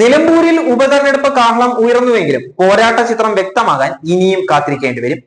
നിലമ്പൂരിൽ ഉപതെരഞ്ഞെടുപ്പ് കാഹളം ഉയർന്നുവെങ്കിലും പോരാട്ട ചിത്രം വ്യക്തമാകാൻ ഇനിയും കാത്തിരിക്കേണ്ടി വരും.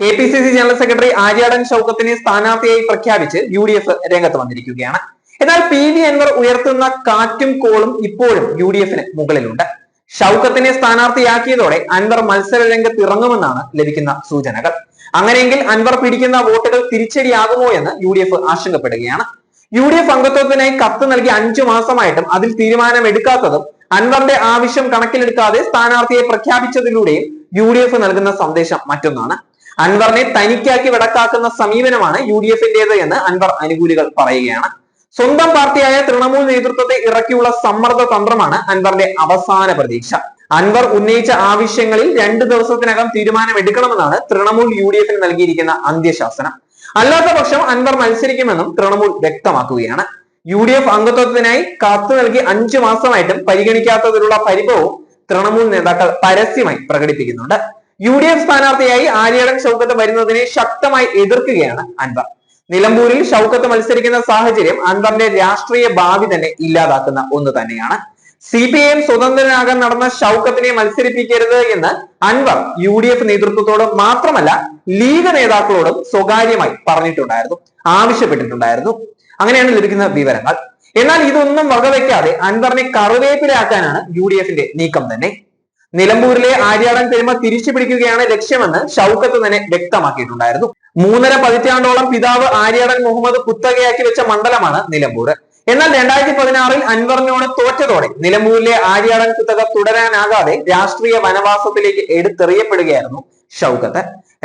K P C C general secretary Aryadan ഷൗക്കത്തിനെ സ്ഥാനാർത്ഥിയായി പ്രഖ്യാപിച്ച് യു ഡി എഫ് രംഗത്ത് വന്നിരിക്കുകയാണ്. എന്നാൽ പി വി അൻവർ ഉയർത്തുന്ന കാറ്റും കോളും ഇപ്പോഴും യു ഡി എഫിന് മുകളിലുണ്ട്. ഷൗക്കത്തിനെ സ്ഥാനാർത്ഥിയാക്കിയതോടെ അൻവർ മത്സര രംഗത്ത് ഇറങ്ങുമെന്നാണ് ലഭിക്കുന്ന സൂചനകൾ. അങ്ങനെയെങ്കിൽ അൻവർ പിടിക്കുന്ന വോട്ടുകൾ തിരിച്ചടിയാകുമോ എന്ന് യു ഡി എഫ് ആശങ്കപ്പെടുകയാണ്. യു ഡി എഫ് അംഗത്വത്തിനായി കത്ത് നൽകി അഞ്ചു മാസമായിട്ടും അതിൽ തീരുമാനമെടുക്കാത്തതും അൻവറിന്റെ ആവശ്യം കണക്കിലെടുക്കാതെ സ്ഥാനാർത്ഥിയെ പ്രഖ്യാപിച്ചതിലൂടെയും യു ഡി എഫ് നൽകുന്ന സന്ദേശം മറ്റൊന്നാണ്. അൻവറിനെ തനിക്കാക്കി വിടക്കാക്കുന്ന സമീപനമാണ് യു ഡി എഫിന്റേത് എന്ന് അൻവർ അനുകൂലികൾ പറയുകയാണ്. സ്വന്തം പാർട്ടിയായ തൃണമൂൽ നേതൃത്വത്തെ ഇറക്കിയുള്ള സമ്മർദ്ദ തന്ത്രമാണ് അൻവറിന്റെ അവസാന പ്രതീക്ഷ. അൻവർ ഉന്നയിച്ച ആവശ്യങ്ങളിൽ രണ്ടു ദിവസത്തിനകം തീരുമാനമെടുക്കണമെന്നാണ് തൃണമൂൽ യു ഡി എഫിന് നൽകിയിരിക്കുന്ന അന്ത്യശാസനം. അല്ലാത്ത പക്ഷം അൻവർ മത്സരിക്കുമെന്നും തൃണമൂൽ വ്യക്തമാക്കുകയാണ്. യു ഡി എഫ് അംഗത്വത്തിനായി കത്ത് നൽകി അഞ്ചു മാസമായിട്ടും പരിഗണിക്കാത്തതിലുള്ള പരിഭവവും തൃണമൂൽ നേതാക്കൾ പരസ്യമായി പ്രകടിപ്പിക്കുന്നുണ്ട്. യു ഡി എഫ് സ്ഥാനാർത്ഥിയായി ആര്യാടൻ ഷൗക്കത്ത് വരുന്നതിനെ ശക്തമായി എതിർക്കുകയാണ് അൻവർ. നിലമ്പൂരിൽ ഷൗക്കത്ത് മത്സരിക്കുന്ന സാഹചര്യം അൻവറിന്റെ രാഷ്ട്രീയ ഭാവി തന്നെ ഇല്ലാതാക്കുന്ന ഒന്ന് തന്നെയാണ്. സി പി ഐ എം സ്വതന്ത്രനാകാൻ നടന്ന ഷൗക്കത്തിനെ മത്സരിപ്പിക്കരുത് എന്ന് അൻവർ യു ഡി എഫ് നേതൃത്വത്തോട് മാത്രമല്ല ലീഗ് നേതാക്കളോടും സ്വകാര്യമായി പറഞ്ഞിട്ടുണ്ടായിരുന്നു ആവശ്യപ്പെട്ടിട്ടുണ്ടായിരുന്നു. അങ്ങനെയാണ് ലഭിക്കുന്ന വിവരങ്ങൾ എന്നാൽ ഇതൊന്നും വകവെക്കാതെ അൻവറിനെ കറുവേപ്പിലാക്കാനാണ് യു ഡി എഫിന്റെ നീക്കം തന്നെ. നിലമ്പൂരിലെ ആര്യാടൻ പെരുമ തിരിച്ചു പിടിക്കുകയാണ് ലക്ഷ്യമെന്ന് ഷൗക്കത്ത് തന്നെ വ്യക്തമാക്കിയിട്ടുണ്ടായിരുന്നു. മൂന്നര പതിറ്റാണ്ടോളം പിതാവ് ആര്യാടൻ മുഹമ്മദ് കുത്തകയാക്കി വെച്ച മണ്ഡലമാണ് നിലമ്പൂർ. എന്നാൽ രണ്ടായിരത്തി പതിനാറിൽ അൻവറിനോട് തോറ്റതോടെ നിലമ്പൂരിലെ ആര്യാടൻ കുത്തക തുടരാനാകാതെ രാഷ്ട്രീയ വനവാസത്തിലേക്ക് എടുത്തെറിയപ്പെടുകയായിരുന്നു ഷൗക്കത്ത്.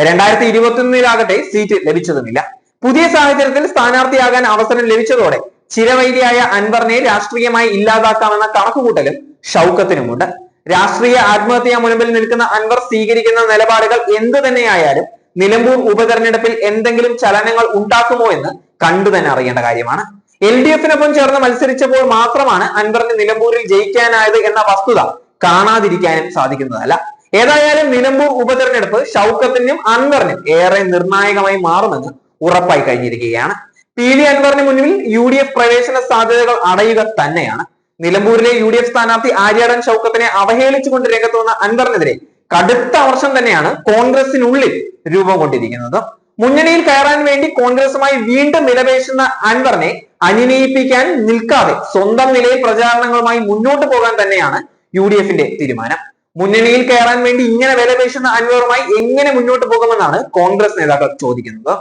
രണ്ടായിരത്തി ഇരുപത്തിയൊന്നിലാകട്ടെ സീറ്റ് ലഭിച്ചതുമില്ല. പുതിയ സാഹചര്യത്തിൽ സ്ഥാനാർത്ഥിയാകാൻ അവസരം ലഭിച്ചതോടെ ചിരവൈരിയായ അൻവറിനെ രാഷ്ട്രീയമായി ഇല്ലാതാക്കാമെന്ന കണക്കുകൂട്ടലും ഷൗക്കത്തിനുമുണ്ട്. രാഷ്ട്രീയ ആത്മഹത്യാ മുൻപിൽ നിൽക്കുന്ന അൻവർ സ്വീകരിക്കുന്ന നിലപാടുകൾ എന്ത് തന്നെയായാലും നിലമ്പൂർ ഉപതെരഞ്ഞെടുപ്പിൽ എന്തെങ്കിലും ചലനങ്ങൾ ഉണ്ടാക്കുമോ എന്ന് കണ്ടു തന്നെ അറിയേണ്ട കാര്യമാണ്. എൽ ഡി എഫിനൊപ്പം ചേർന്ന് മത്സരിച്ചപ്പോൾ മാത്രമാണ് അൻവറിന് നിലമ്പൂരിൽ ജയിക്കാനായത് എന്ന വസ്തുത കാണാതിരിക്കാനും സാധിക്കുന്നതല്ല. ഏതായാലും നിലമ്പൂർ ഉപതെരഞ്ഞെടുപ്പ് ഷൗക്കത്തിനും അൻവറിനും ഏറെ നിർണായകമായി മാറുമെന്ന് ഉറപ്പായി കഴിഞ്ഞിരിക്കുകയാണ്. പി വി അൻവറിന് മുന്നിൽ യു ഡി എഫ് പ്രവേശന സാധ്യതകൾ അടയുക തന്നെയാണ്. നിലമ്പൂരിലെ യു ഡി എഫ് സ്ഥാനാർത്ഥി ആര്യാടൻ ഷൗക്കത്തിനെ അവഹേളിച്ചുകൊണ്ട് രംഗത്ത് വന്ന അൻവറിനെതിരെ കടുത്ത വർഷം തന്നെയാണ് കോൺഗ്രസിനുള്ളിൽ രൂപം കൊണ്ടിരിക്കുന്നത്. മുന്നണിയിൽ കയറാൻ വേണ്ടി കോൺഗ്രസുമായി വീണ്ടും വിലപേശുന്ന അൻവറിനെ അനുനയിപ്പിക്കാൻ നിൽക്കാതെ സ്വന്തം നിലയിൽ പ്രചാരണങ്ങളുമായി മുന്നോട്ട് പോകാൻ തന്നെയാണ് യു ഡി എഫിന്റെ തീരുമാനം. മുന്നണിയിൽ കയറാൻ വേണ്ടി ഇങ്ങനെ വിലപേശുന്ന അൻവറുമായി എങ്ങനെ മുന്നോട്ട് പോകുമെന്നാണ് കോൺഗ്രസ് നേതാക്കൾ ചോദിക്കുന്നത്.